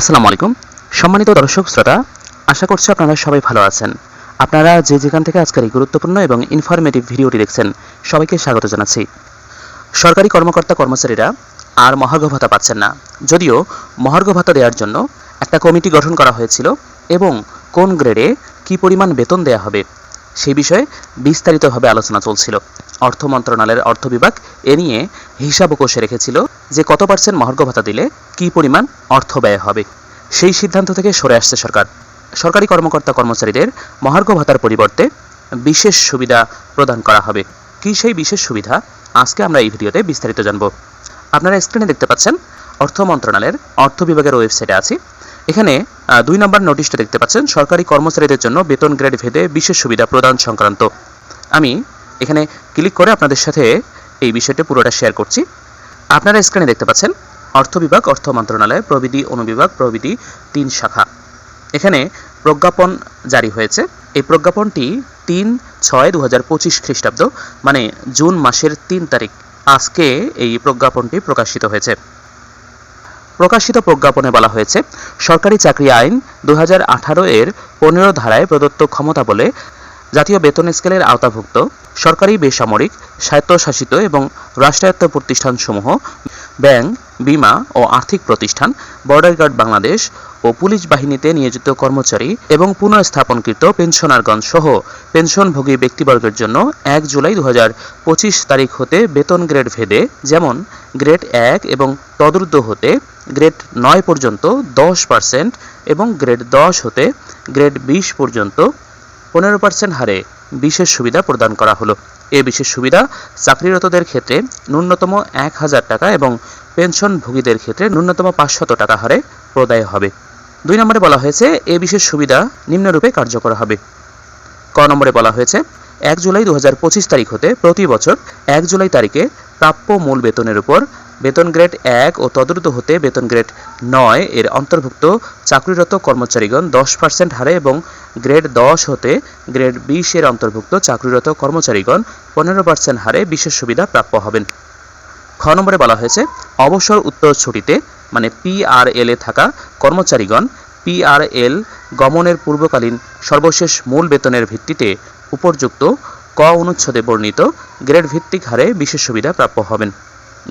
আসসালামু আলাইকুম। সম্মানিত দর্শক শ্রোতা, আশা করছি আপনারা সবাই ভালো আছেন। আপনারা যে যেখান থেকে আজকের এই গুরুত্বপূর্ণ এবং ইনফরমেটিভ ভিডিওটি দেখছেন, সবাইকে স্বাগত জানাচ্ছি। সরকারি কর্মকর্তা কর্মচারীরা আর মহার্ঘ ভাতা পাচ্ছেন না। যদিও মহার্ঘ ভাতা দেওয়ার জন্য একটা কমিটি গঠন করা হয়েছিল এবং কোন গ্রেডে কী পরিমাণ বেতন দেয়া হবে সেই বিষয়ে বিস্তারিতভাবে আলোচনা চলছিল। অর্থ মন্ত্রণালয়ের অর্থ বিভাগ এ নিয়ে হিসাবও কষে রেখেছিল যে কত পার্সেন্ট মহার্ঘ ভাতা দিলে কী পরিমাণ অর্থ ব্যয় হবে। সেই সিদ্ধান্ত থেকে সরে আসছে সরকার। সরকারি কর্মকর্তা কর্মচারীদের মহার্ঘ ভাতার পরিবর্তে বিশেষ সুবিধা প্রদান করা হবে। কী সেই বিশেষ সুবিধা? আজকে আমরা এই ভিডিওতে বিস্তারিত জানব। আপনারা স্ক্রিনে দেখতে পাচ্ছেন অর্থ মন্ত্রণালয়ের অর্থ বিভাগের ওয়েবসাইটে আছে। এখানে দুই নম্বর নোটিশটা দেখতে পাচ্ছেন, সরকারি কর্মচারীদের জন্য বেতন গ্রেড ভেদে বিশেষ সুবিধা প্রদান সংক্রান্ত। আমি এখানে ক্লিক করে আপনাদের সাথে এই বিষয়টা পুরোটা শেয়ার করছি। আপনারা স্ক্রিনে দেখতে পাচ্ছেন, অর্থ বিভাগ, অর্থ মন্ত্রণালয় প্রবিধি অনুবিভাগ প্রবিধি তিন শাখা। এখানে প্রজ্ঞাপন জারি হয়েছে। এই প্রজ্ঞাপনটি তিন ছয় দু হাজার পঁচিশ খ্রিস্টাব্দ মানে জুন মাসের তিন তারিখ, আজকে এই প্রজ্ঞাপনটি প্রকাশিত হয়েছে। প্রকাশিত প্রজ্ঞাপনে বলা হয়েছে, সরকারি চাকরি আইন দু হাজার আঠারো এর পনেরো ধারায় প্রদত্ত ক্ষমতা বলে জাতীয় বেতন স্কেলের আওতাভুক্ত, সরকারি বেসামরিক, স্বায়ত্তশাসিত এবং রাষ্ট্রায়ত্ত প্রতিষ্ঠানসমূহ ব্যাংক, বিমা ও আর্থিক প্রতিষ্ঠান, বর্ডার গার্ড বাংলাদেশ ও পুলিশ বাহিনীতে নিয়োজিত কর্মচারী এবং পুনঃস্থাপনকৃত পেনশনারগণ সহ পেনশনভোগী ব্যক্তিবর্গের জন্য এক জুলাই দু তারিখ হতে বেতন গ্রেড ভেদে যেমন গ্রেড এক এবং তদূর্ধ্ব হতে গ্রেড নয় পর্যন্ত দশ পার্সেন্ট এবং গ্রেড দশ হতে গ্রেড বিশ পর্যন্ত পনেরো পার্সেন্ট হারে। বিশেষ সুবিধা প্রদান করা হলো। এ বিশেষ সুবিধা চাকরিরতদের ক্ষেত্রে ন্যূনতম এক হাজার টাকা এবং পেনশনভোগীদের ক্ষেত্রে ন্যূনতম পাঁচশত টাকা হারে প্রদায় হবে। দুই নম্বরে বলা হয়েছে, এ বিশেষ সুবিধা নিম্নরূপে কার্যকর হবে। ক নম্বরে বলা হয়েছে, এক জুলাই দু হাজার পঁচিশ তারিখ হতে প্রতি বছর এক জুলাই তারিখে প্রাপ্য মূল বেতনের উপর বেতন গ্রেড এক ও তদূর্ধ্ব হতে বেতন গ্রেড নয় এর অন্তর্ভুক্ত চাকরিরত কর্মচারীগণ দশ পার্সেন্ট হারে এবং গ্রেড দশ হতে গ্রেড বিশ এর অন্তর্ভুক্ত চাকরিরত কর্মচারীগণ পনেরো পার্সেন্ট হারে বিশেষ সুবিধা প্রাপ্য হবেন। খ নম্বরে বলা হয়েছে, অবসর উত্তর ছুটিতে মানে পিআরএল এ থাকা কর্মচারীগণ পিআরএল গমনের পূর্বকালীন সর্বশেষ মূল বেতনের ভিত্তিতে উপর্যুক্ত ক অনুচ্ছেদে বর্ণিত গ্রেড ভিত্তিক হারে বিশেষ সুবিধা প্রাপ্য হবেন।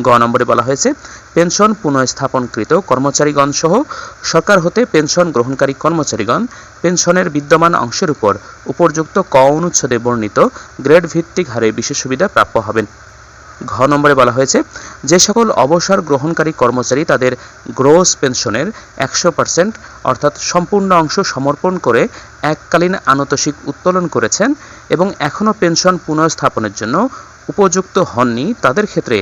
গ নম্বরে বলা হয়েছে, পেনশন পুনঃস্থাপনকৃত কর্মচারীগণ সহ সরকার হতে পেনশন গ্রহণকারী কর্মচারীগণ পেনশনের বিদ্যমান অংশের উপর উপর্যুক্ত ক অনুচ্ছেদে বর্ণিত গ্রেড ভিত্তিক হারে বিশেষ সুবিধা প্রাপ্য হবেন। ঘ নম্বরে বলা হয়েছে, যে সকল অবসর গ্রহণকারী কর্মচারী তাদের গ্রোস পেনশনের একশো পার্সেন্ট অর্থাৎ সম্পূর্ণ অংশ সমর্পণ করে এককালীন আনতোষিক উত্তোলন করেছেন এবং এখনও পেনশন পুনঃস্থাপনের জন্য উপযুক্ত হননি, তাদের ক্ষেত্রে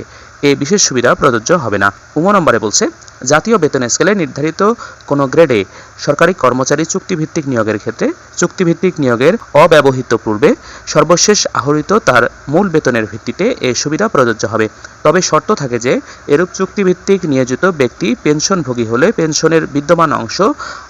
এই বিশেষ সুবিধা প্রযোজ্য হবে না। উম নম্বরে বলছে, জাতীয় বেতন স্কেলে নির্ধারিত কোনো গ্রেডে সরকারি কর্মচারী চুক্তিভিত্তিক নিয়োগের ক্ষেত্রে, চুক্তিভিত্তিক নিয়োগের অব্যবহৃত পূর্বে সর্বশেষ আহরিত তার মূল বেতনের ভিত্তিতে এই সুবিধা প্রযোজ্য হবে। তবে শর্ত থাকে যে, এরূপ চুক্তিভিত্তিক নিয়োজিত ব্যক্তি পেনশনভোগী হলে পেনশনের বিদ্যমান অংশ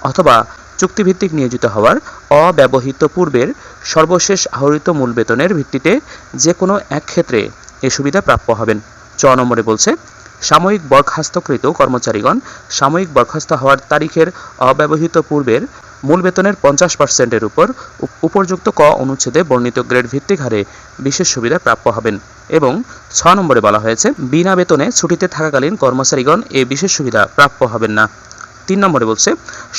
অথবা চুক্তিভিত্তিক নিয়োজিত হওয়ার অব্যবহৃত পূর্বের সর্বশেষ আহরিত মূল বেতনের ভিত্তিতে যে কোনো এক ক্ষেত্রে এ সুবিধা প্রাপ্য হবেন। চ নম্বরে বলছে, সাময়িক বরখাস্তকৃত কর্মচারীগণ সাময়িক বরখাস্ত হওয়ার তারিখের অব্যবহৃত পূর্বের মূল বেতনের পঞ্চাশ পার্সেন্টের উপর উপ- উপর্যুক্ত ক অনুচ্ছেদে বর্ণিত গ্রেড ভিত্তিক হারে বিশেষ সুবিধা প্রাপ্য হবেন এবং ছ নম্বরে বলা হয়েছে, বিনা বেতনে ছুটিতে থাকাকালীন কর্মচারীগণ এই বিশেষ সুবিধা প্রাপ্য হবেন না। তিন নম্বরে বলছে,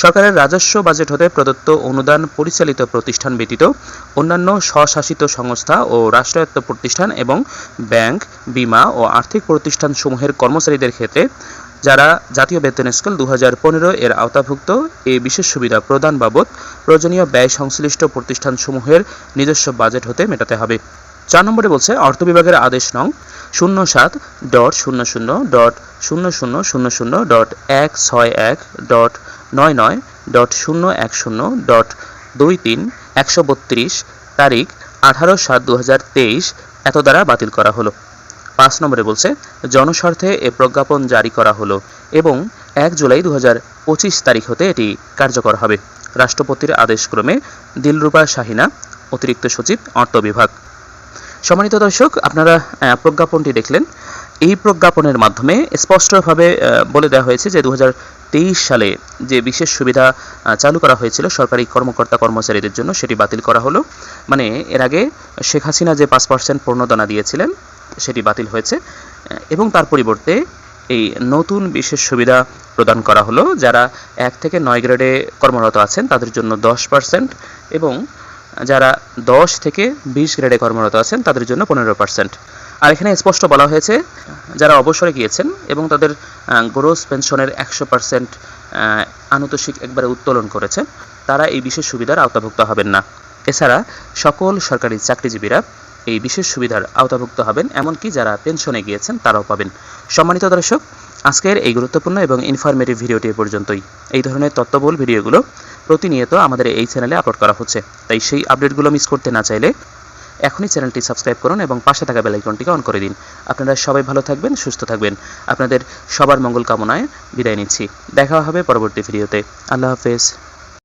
সরকারের রাজস্ব বাজেট হতে প্রদত্ত অনুদান পরিচালিত প্রতিষ্ঠান ব্যতীত অন্যান্য স্বশাসিত সংস্থা ও রাষ্ট্রায়ত্ত প্রতিষ্ঠান এবং ব্যাংক, বিমা ও আর্থিক প্রতিষ্ঠানসমূহের কর্মচারীদের ক্ষেত্রে যারা জাতীয় বেতন স্কেল দু হাজার পনেরো এর আওতাভুক্ত এই বিশেষ সুবিধা প্রদান বাবদ প্রয়োজনীয় ব্যয় সংশ্লিষ্ট প্রতিষ্ঠানসমূহের নিজস্ব বাজেট হতে মেটাতে হবে। চার নম্বরে বলছে, অর্থ বিভাগের আদেশ নং শূন্য সাত ডট শূন্য শূন্য ডট শূন্য শূন্য শূন্য শূন্য ডট এক ছয় এক ডট নয় নয় ডট শূন্য এক শূন্য ডট দুই তিন একশো বত্রিশ তারিখ আঠারো সাত দু হাজার তেইশ এত দ্বারা বাতিল করা হলো। পাঁচ নম্বরে বলছে, জনস্বার্থে এ প্রজ্ঞাপন জারি করা হলো এবং এক জুলাই দু পঁচিশ তারিখ হতে এটি কার্যকর হবে। রাষ্ট্রপতির আদেশক্রমে দিলরুবা শাহিনা, অতিরিক্ত সচিব, অর্থ বিভাগ। সম্মানিত দর্শক, আপনারা প্রজ্ঞাপনটি দেখলেন। এই প্রজ্ঞাপনের মাধ্যমে স্পষ্টভাবে বলে দেওয়া হয়েছে যে দু হাজার তেইশ সালে যে বিশেষ সুবিধা চালু করা হয়েছিল সরকারি কর্মকর্তা কর্মচারীদের জন্য, সেটি বাতিল করা হলো। মানে এর আগে শেখ হাসিনা যে পাঁচ পার্সেন্ট প্রণোদনা দিয়েছিলেন, সেটি বাতিল হয়েছে। এবং তার পরিবর্তে এই নতুন বিশেষ সুবিধা প্রদান করা হলো, যারা এক থেকে নয় গ্রেডে কর্মরত আছেন, তাদের জন্য দশ পার্সেন্ট এবং যারা দশ থেকে বিশ গ্রেডে কর্মরত আছেন, তাদের জন্য পনেরো পার্সেন্ট আর এখানে স্পষ্ট বলা হয়েছে, যারা অবসরে গিয়েছেন এবং তাদের গ্রোস পেনশনের একশো পার্সেন্ট আনুতোষিক একবারে উত্তোলন করেছে তারা এই বিশেষ সুবিধার আওতাভুক্ত হবেন না। এছাড়া সকল সরকারি চাকরিজীবীরা এই বিশেষ সুবিধার আওতাভুক্ত হবেন, এমনকি যারা পেনশনে গিয়েছেন, তারাও পাবেন। সম্মানিত দর্শক আজকের এই গুরুত্বপূর্ণ এবং ইনফরমেটিভ ভিডিওটি পর্যন্তই। এই ধরনের তত্ত্ববল ভিডিওগুলো প্রতিনিয়ত আমাদের এই চ্যানেলে আপলোড করা হচ্ছে। তাই সেই আপডেটগুলো মিস করতে না চাইলে এখনই চ্যানেলটি সাবস্ক্রাইব করুন এবং পাশে থাকা বেলাইকনটিকে অন করে দিন। আপনারা সবাই ভালো থাকবেন, সুস্থ থাকবেন। আপনাদের সবার মঙ্গল কামনায় বিদায় নিচ্ছি। দেখা হবে পরবর্তী ভিডিওতে। আল্লাহ হাফেজ।